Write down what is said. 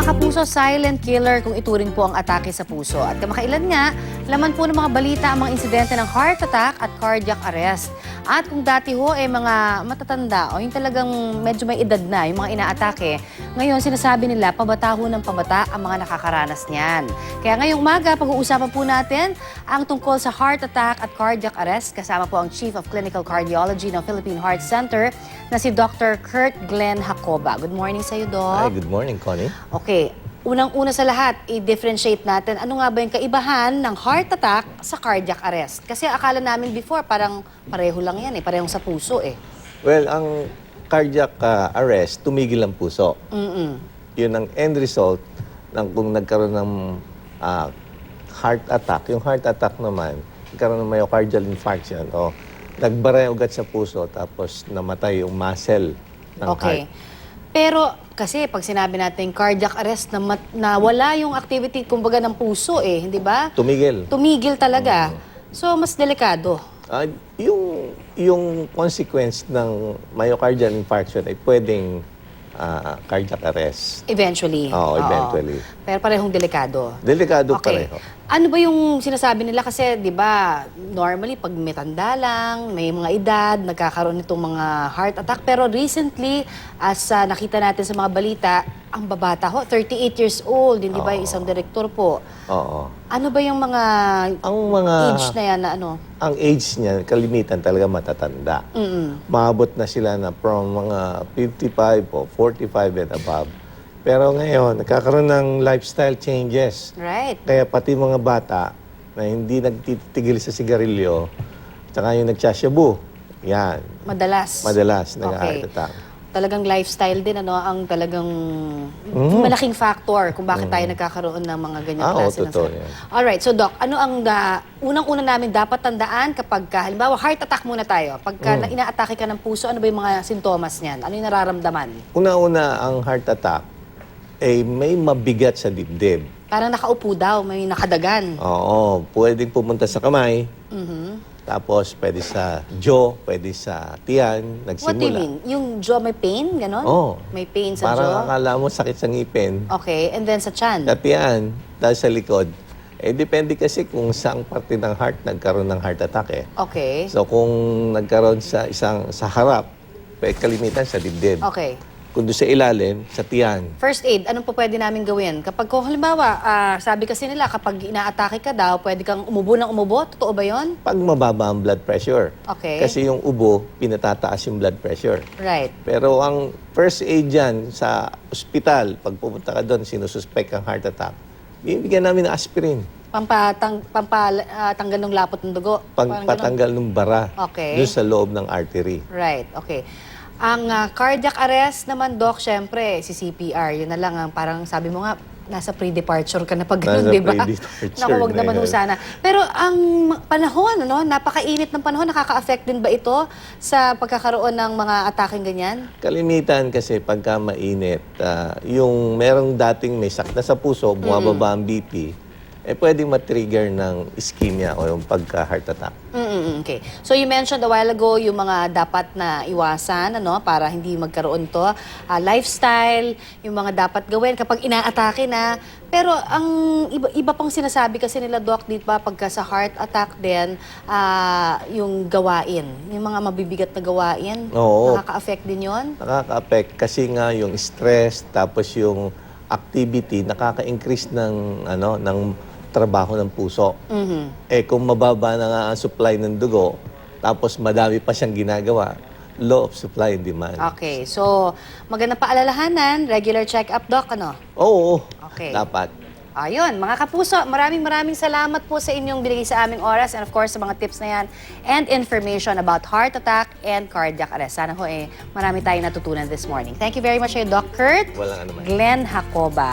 Mga kapuso, silent killer kung ituring po ang atake sa puso. At kamakailan nga, laman po ng mga balita ang mga insidente ng heart attack at cardiac arrest. At kung dati ho ay mga matatanda o yung talagang medyo may edad na, yung mga inaatake, ngayon sinasabi nila pabata ho ng pabata ang mga nakakaranas niyan. Kaya ngayong umaga, pag-uusapan po natin ang tungkol sa heart attack at cardiac arrest. Kasama po ang Chief of Clinical Cardiology ng Philippine Heart Center na si Dr. Kurt Glenn Jacoba. Good morning sa iyo, Doc. Hi, good morning, Connie. Okay, unang-una sa lahat, i-differentiate natin ano nga ba yung kaibahan ng heart attack sa cardiac arrest. Kasi akala namin before, parang pareho lang yan eh, parehong sa puso eh. Well, ang cardiac uh, arrest, tumigil ang puso. Mm-mm. Yun ang end result ng kung nagkaroon ng ah, heart attack. Yung heart attack naman, nagkaroon ng myocardial infarction o nagbara yung ugat sa puso tapos namatay yung muscle ng Okay. heart. Pero kasi pag sinabi natin cardiac arrest, na, mat- na wala yung activity kumbaga ng puso eh, hindi ba? Tumigil. Tumigil talaga. So, mas delikado. Ah, yung, yung consequence ng myocardial infarction ay pwedeng ah, cardiac arrest. Eventually. Oo, eventually. Pero parehong delikado. Delikado Okay. pareho. Ano ba yung sinasabi nila? Kasi, di ba, normally, pag may tanda lang, may mga edad, nagkakaroon nitong mga heart attack. Pero recently, as ah, nakita natin sa mga balita, ang babata ho, 38 years old, hindi ba yung isang direktor po? Oo. Ano ba yung mga Ang mga age na yan na ano? ang age niya kalimitan talaga matatanda. Mm-mm. Maabot na sila na from mga 55 o 45 and above. Pero ngayon, nagkakaroon ng lifestyle changes. Right. Kaya pati mga bata na hindi nagtitigil sa sigarilyo, tsaka yung nagsasyabu, yan, Madalas. madalas nag-heart Okay. attack. Talagang lifestyle din, ano, ang talagang malaking factor kung bakit tayo nagkakaroon ng mga ganyan Mm. Ah, klase ng totoo sakit. yan. Alright, so Doc, ano ang da- unang-una namin dapat tandaan kapag, ka, halimbawa, heart attack muna tayo. Pagka Mm. na inaatake ka ng puso, ano ba yung mga sintomas niyan? Ano yung nararamdaman? Una-una, ang heart attack, ay may mabigat sa dibdib. Parang nakaupo daw, may nakadagan. Oo, pwedeng pumunta sa kamay, Mhm. Tapos pwede sa jaw, pwede sa tiyan, What do you nagsimula. mean? Yung jaw may pain, ganon? Oo. May pain sa Parang jaw? akala mo sakit sa ngipin. Okay, and then sa chan? Sa tiyan, dahil sa likod. Eh, depende kasi kung saang parte ng heart nagkaroon ng heart attack eh. Okay. So, kung nagkaroon sa isang sa harap, eh, kalimitan sa dibdib. Okay. Kung doon sa ilalim, sa tiyan. First aid, anong po pwede namin gawin? Kapag kung halimbawa, ah, sabi kasi nila, kapag inaatake ka daw, pwede kang umubo ng umubo. Totoo ba yon? Pag mababa ang blood pressure. Okay. Kasi yung ubo, pinatataas yung blood pressure. Right. Pero ang first aid dyan sa ospital, pag pupunta ka doon, sinususpect ang heart attack, bibigyan namin ng aspirin. Pampatang, pampatanggal ng lapot ng dugo. Parang patanggal ng bara Okay. doon sa loob ng artery. Right, okay. Ang ah, cardiac arrest naman, Doc, syempre, si CPR. Yun na lang ang parang sabi mo nga, nasa pre-departure ka na pag ganun, di ba? Naku, wag na naman ho sana. Pero ang panahon, ano, napakainit ng panahon, nakaka-affect din ba ito sa pagkakaroon ng mga ataking ganyan? Kalimitan kasi pagka mainit, ah, yung merong dating may sakit na sa puso, bumababa ang BP, eh pwedeng matrigger ng ischemia o yung pagka-heart attack. Mm, okay. So you mentioned a while ago yung mga dapat na iwasan ano para hindi magkaroon to Ah, lifestyle, yung mga dapat gawin kapag inaatake na. Pero ang iba, iba pang sinasabi kasi nila doc dito ba pagka sa heart attack din ah, yung gawain, yung mga mabibigat na gawain, Oo. nakaka-affect din 'yon. Nakaka-affect kasi nga yung stress tapos yung activity nakaka-increase ng ano ng trabaho ng puso. Mhm. Eh kung mababa na nga ang supply ng dugo, tapos madami pa siyang ginagawa, law of supply and demand. Okay. So magandang paalalahanan, regular check-up doc ano. Oo, Okay. dapat. Ayun, mga kapuso, maraming maraming salamat po sa inyong binigay sa aming oras and of course sa mga tips na yan and information about heart attack and cardiac arrest. Sana ho eh, marami tayong natutunan this morning. Thank you very much, Doc Kurt Walang anuman. Glenn Jacoba.